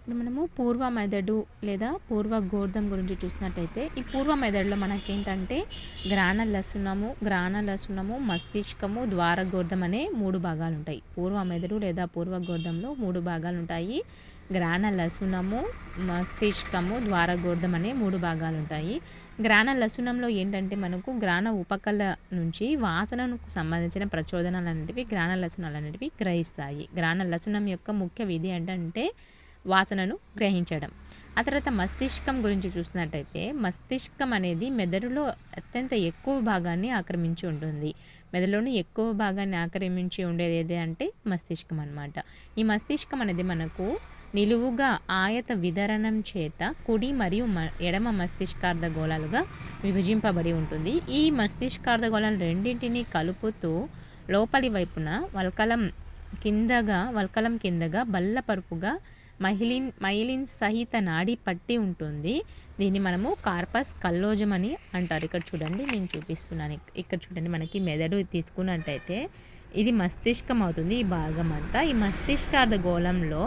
ఇప్పుడు మనము పూర్వ మెదడు లేదా పూర్వ గోర్ధం గురించి చూసినట్టయితే ఈ పూర్వ మెదడులో మనకేంటంటే గ్రాణ లసునము గ్రాణ లసునము మస్తిష్కము ద్వారగోర్ధం అనే మూడు భాగాలు ఉంటాయి పూర్వ మెదడు లేదా పూర్వ గోర్ధంలో మూడు భాగాలు ఉంటాయి గ్రాణ లసునము మస్తిష్కము ద్వారగోర్ధం అనే మూడు భాగాలు ఉంటాయి గ్రాణ లసునంలో ఏంటంటే మనకు గ్రాణ ఉపకళ నుంచి వాసనకు సంబంధించిన ప్రచోదనాలు అనేటివి గ్రాణ లసునాలు అనేటివి గ్రహిస్తాయి. గ్రాణ లసునం యొక్క ముఖ్య విధి ఏంటంటే వాసనను గ్రహించడం. ఆ తర్వాత మస్తిష్కం గురించి చూసినట్టయితే మస్తిష్కం అనేది మెదడులో అత్యంత ఎక్కువ భాగాన్ని ఆక్రమించి ఉంటుంది. మెదడులోని ఎక్కువ భాగాన్ని ఆక్రమించి ఉండేది ఏది అంటే మస్తిష్కం అనమాట ఈ మస్తిష్కం అనేది మనకు నిలువుగా ఆయత విదరణం చేత కుడి మరియు ఎడమ మస్తిష్కార్ధ గోళాలుగా విభజింపబడి ఉంటుంది. ఈ మస్తిష్కార్ధ గోళాలు రెండింటిని కలుపుతూ లోపలి వైపున వల్కలం కిందగా వల్కలం కిందగా బల్లపరుపుగా పరుపుగా మైలిన్ సహిత నాడి పట్టి ఉంటుంది. దీన్ని మనము కార్పస్ కల్లోజం అని అంటారు. ఇక్కడ చూడండి నేను చూపిస్తున్నాను. ఇక్కడ చూడండి మనకి మెదడు తీసుకున్నట్టయితే ఇది మస్తిష్కం అవుతుంది ఈ భాగం అంతా. ఈ మస్తిష్కార్ధ గోళంలో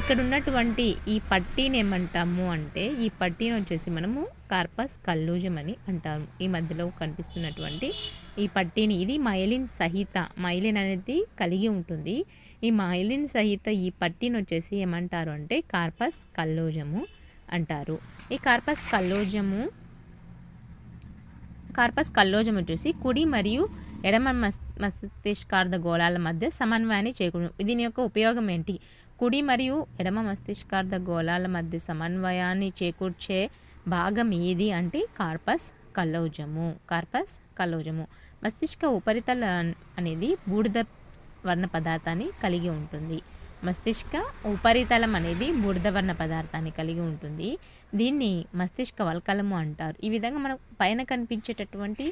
ఇక్కడ ఉన్నటువంటి ఈ పట్టీని ఏమంటాము అంటే ఈ పట్టీని వచ్చేసి మనము కార్పస్ కల్లూజం అని అంటాము. ఈ మధ్యలో కనిపిస్తున్నటువంటి ఈ పట్టీని ఇది మైలిన్ సహిత మైలిన్ అనేది కలిగి ఉంటుంది. ఈ మైలిన్ సహిత ఈ పట్టీని వచ్చేసి ఏమంటారు అంటే కార్పస్ కల్లోజము అంటారు. ఈ కార్పస్ కల్లోజము కార్పస్ కల్లోజం వచ్చేసి కుడి మరియు ఎడమ మస్ మస్తిష్కార్ధ గోళాల మధ్య సమన్వయాన్ని చేకూరు దీని యొక్క ఉపయోగం ఏంటి? కుడి మరియు ఎడమ మస్తిష్కార్ధ గోళాల మధ్య సమన్వయాన్ని చేకూర్చే భాగం ఏది అంటే కార్పస్ కల్లోజము. కార్పస్ కల్లోజము. మస్తిష్క ఉపరితల అనేది బూడిద వర్ణ పదార్థాన్ని కలిగి ఉంటుంది. మస్తిష్క ఉపరితలం అనేది బురదవర్ణ పదార్థాన్ని కలిగి ఉంటుంది. దీన్ని మస్తిష్క వల్కలము అంటారు. ఈ విధంగా మనకు పైన కనిపించేటటువంటి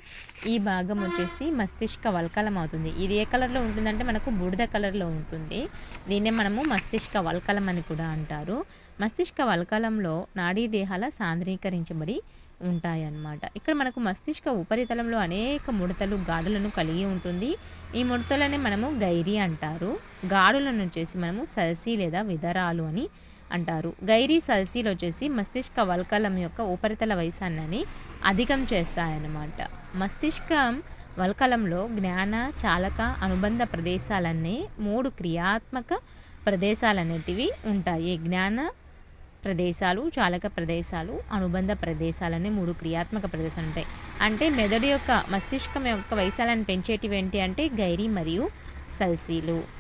ఈ భాగం వచ్చేసి మస్తిష్క వల్కలం అవుతుంది. ఇది ఏ కలర్లో ఉంటుందంటే మనకు బూడిద కలర్లో ఉంటుంది. దీన్నే మనము మస్తిష్క వల్కలం అని కూడా అంటారు. మస్తిష్క వల్కలంలో నాడీ దేహాల సాంద్రీకరించబడి ఉంటాయన్నమాట. ఇక్కడ మనకు మస్తిష్క ఉపరితలంలో అనేక ముడతలు గాడులను కలిగి ఉంటుంది. ఈ ముడతలని మనము గైరీ అంటారు. గాడులను వచ్చేసి మనము సల్సీ లేదా విదరాలు అని అంటారు. గైరీ సల్సీలు వచ్చేసి మస్తిష్క వల్కలం యొక్క ఉపరితల వయసాన్ని అధికం చేస్తాయన్నమాట. మస్తిష్కం వల్కలంలో జ్ఞాన చాలక అనుబంధ ప్రదేశాలన్నీ మూడు క్రియాత్మక ప్రదేశాలు అనేటివి ఉంటాయి. జ్ఞాన ప్రదేశాలు చాలక ప్రదేశాలు అనుబంధ ప్రదేశాలని మూడు క్రియాత్మక ప్రదేశాలు ఉంటాయి. అంటే మెదడు యొక్క మస్తిష్కం యొక్క వైశాలను పెంచేటివి ఏంటి అంటే గైరీ మరియు సల్సీలు.